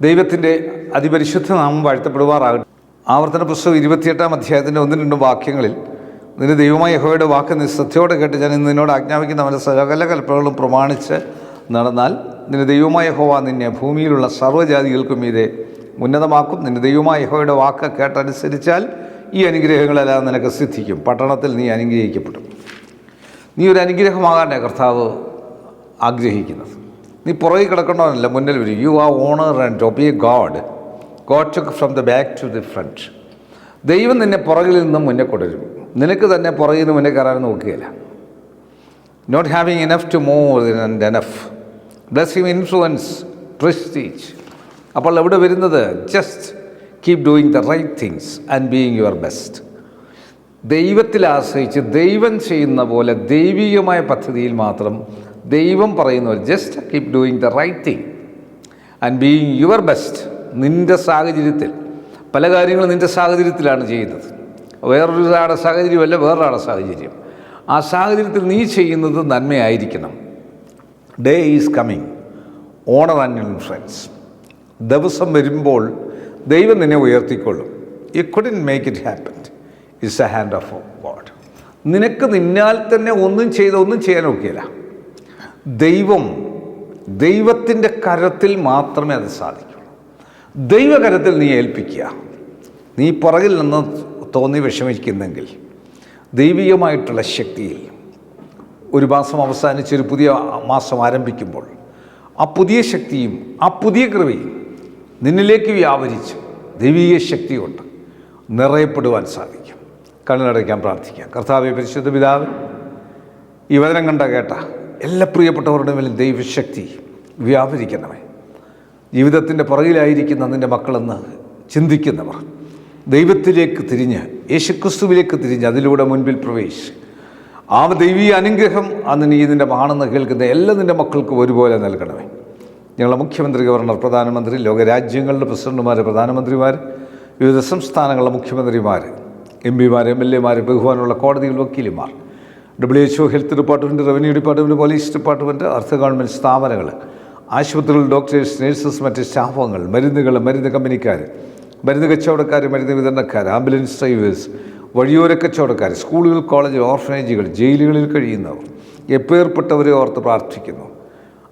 ദൈവത്തിന്റെ അതിപരിശുദ്ധ നാമം വാഴ്ത്തപ്പെടുവാറാകട്ടെ. ആവർത്തന പുസ്തകം ഇരുപത്തിയെട്ടാം അധ്യായത്തിന്റെ ഒന്നും രണ്ടും വാക്യങ്ങളിൽ നിന്റെ ദൈവമായ യഹോയുടെ വാക്ക് നീ ശ്രദ്ധയോടെ കേട്ട് ഞാൻ ഇന്ന് നിന്നോട് ആജ്ഞാപിക്കുന്ന അവന്റെ സകല കൽപ്പനകളും പ്രമാണിച്ച് നടന്നാൽ നിന്റെ ദൈവമായ യഹോവ നിന്നെ ഭൂമിയിലുള്ള സർവജാതികൾക്കും മീതെ ഉന്നതമാക്കും. നിന്റെ ദൈവമായ യഹോയുടെ വാക്ക് കേട്ടനുസരിച്ചാൽ ഈ അനുഗ്രഹങ്ങളെല്ലാം നിനക്ക് സിദ്ധിക്കും. പട്ടണത്തിൽ നീ അനുഗ്രഹിക്കപ്പെടും. നീ ഒരു അനുഗ്രഹമാകാനാണ് കർത്താവ് ആഗ്രഹിക്കുന്നത്. നീ പുറകിൽ കിടക്കണമെന്നല്ല മുന്നിൽ വരും. You are honour and a god god took from the back to the front ദൈവം നിന്നെ പുറകിൽ നിന്നും മുന്നേ കൊണ്ടുവരും. നിനക്ക് തന്നെ പുറകിൽ നിന്ന് മുന്നേ കയറാൻ നോക്കുകയില്ല. Not having enough to move and enough you influence prestige അപ്പോൾ എവിടെ വരുന്നത്? Just keep doing the right things and being your best ദൈവത്തിൽ ആശ്രയിച്ച് ദൈവം ചെയ്യുന്ന പോലെ ദൈവികമായ പദ്ധതിയിൽ മാത്രം ദൈവം പറയുന്നവർ just keep doing the right thing and being your best നിന്റെ സാഹചര്യത്തിൽ പല കാര്യങ്ങളും നിന്റെ സാഹചര്യത്തിലാണ് ചെയ്യുന്നത്. വേറൊരാളുടെ സാഹചര്യമല്ല വേറൊരാളുടെ സാഹചര്യം. ആ സാഹചര്യത്തിൽ നീ ചെയ്യുന്നത് നന്മയായിരിക്കണം. Day is coming honour and influence ദിവസം വരുമ്പോൾ ദൈവം നിന്നെ ഉയർത്തിക്കൊള്ളും. You couldn't make it happen it's a hand of God നിനക്ക് നിന്നാൽ തന്നെ ഒന്നും ചെയ്ത് ഒന്നും ചെയ്യാൻ ഒക്കെയില്ല ദൈവം ദൈവത്തിന്റെ കരത്തിൽ മാത്രമേ അത് സാധിക്കൂ. ദൈവകരത്തിൽ നീ ഏൽപ്പിക്കുക. നീ പുറകിൽ നിന്ന് തോന്നി വിഷമിക്കുന്നെങ്കിൽ ദൈവികമായിട്ടുള്ള ശക്തിയിൽ ഒരു മാസം അവസാനിച്ചൊരു പുതിയ മാസം ആരംഭിക്കുമ്പോൾ ആ പുതിയ ശക്തിയും ആ പുതിയ കൃപയും നിന്നിലേക്ക് വ്യാപരിച്ച് ദൈവീക ശക്തി കൊണ്ട് നിറയപ്പെടുവാൻ സാധിക്കും. കണ്ണിലടയ്ക്കാൻ പ്രാർത്ഥിക്കാം. കർത്താവ് പരിശുദ്ധ പിതാവ് ഈ വചനം കണ്ട കേട്ട എല്ലാ പ്രിയപ്പെട്ടവരുടെ മേലും ദൈവശക്തി വ്യാപരിക്കണമേ ജീവിതത്തിന്റെ പുറകിലായിരിക്കുന്ന നിന്റെ മക്കളെന്ന് ചിന്തിക്കുന്നവർ ദൈവത്തിലേക്ക് തിരിഞ്ഞ് യേശുക്രിസ്തുവിലേക്ക് തിരിഞ്ഞ് അതിലൂടെ മുൻപിൽ പ്രവേശിച്ച് ആ ദൈവീയ അനുഗ്രഹം അന്ന് നീ ഇതിന്റെ മാണെന്ന് കേൾക്കുന്ന എല്ലാ നിന്റെ മക്കൾക്കും ഒരുപോലെ നൽകണമേ. ഞങ്ങളുടെ മുഖ്യമന്ത്രി ഗവർണർ പ്രധാനമന്ത്രി ലോകരാജ്യങ്ങളുടെ പ്രസിഡന്റുമാർ പ്രധാനമന്ത്രിമാർ വിവിധ സംസ്ഥാനങ്ങളിലെ മുഖ്യമന്ത്രിമാർ എം പിമാർ എം എൽ എമാർ ബഹുവാനുള്ള കോടതികൾ വക്കീലിമാർ W H O health department revenue department police department അർദ്ധ ഗവൺമെന്റ് സ്ഥാപനങ്ങൾ ആശുപത്രികൾ ഡോക്ടേഴ്സ് നഴ്സസ് മറ്റ് സ്റ്റാഫംഗങ്ങൾ മരുന്നുകൾ മരുന്ന് കമ്പനിക്കാർ മരുന്ന് കച്ചവടക്കാർ മരുന്ന് വിതരണക്കാർ ആംബുലൻസ് ഡ്രൈവേഴ്സ് വഴിയോര കച്ചവടക്കാർ സ്കൂളുകൾ കോളേജ് ഓർഫനേജുകൾ ജയിലുകളിൽ കഴിയുന്നവർ എപ്പേർപ്പെട്ടവരെ ഓർത്ത് പ്രാർത്ഥിക്കുന്നു.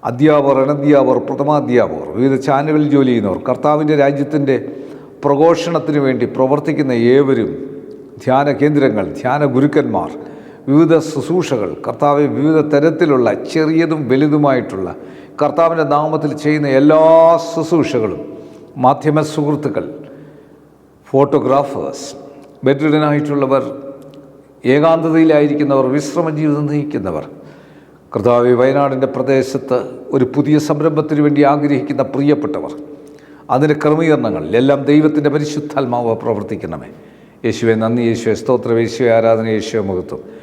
അധ്യാപകർ അനധ്യാപകർ പ്രഥമാധ്യാപകർ വിവിധ ചാനലുകളിൽ ജോലി ചെയ്യുന്നവർ കർത്താവിന്റെ രാജ്യത്തിന്റെ പ്രഘോഷണത്തിന് വേണ്ടി പ്രവർത്തിക്കുന്ന ഏവരും ധ്യാന കേന്ദ്രങ്ങൾ ധ്യാന ഗുരുക്കന്മാർ വിവിധ ശുശ്രൂഷകൾ കർത്താവ് വിവിധ തരത്തിലുള്ള ചെറിയതും വലുതുമായിട്ടുള്ള കർത്താവിന്റെ നാമത്തിൽ ചെയ്യുന്ന എല്ലാ ശുശ്രൂഷകളും മാധ്യമ സുഹൃത്തുക്കൾ ഫോട്ടോഗ്രാഫേഴ്സ് ബെഡ്രിഡനായിട്ടുള്ളവർ ഏകാന്തതയിലായിരിക്കുന്നവർ വിശ്രമ ജീവിതം നയിക്കുന്നവർ കർത്താവ് വയനാടിന്റെ പ്രദേശത്ത് ഒരു പുതിയ സംരംഭത്തിന് വേണ്ടി ആഗ്രഹിക്കുന്ന പ്രിയപ്പെട്ടവർ അതിന്റെ ക്രമീകരണങ്ങളിൽ എല്ലാം ദൈവത്തിന്റെ പരിശുദ്ധാത്മാവ് പ്രവർത്തിക്കണമേ. യേശുവെ നന്ദി യേശുവെ സ്തോത്രം യേശുവെ ആരാധന യേശുവെ മുഖത്വം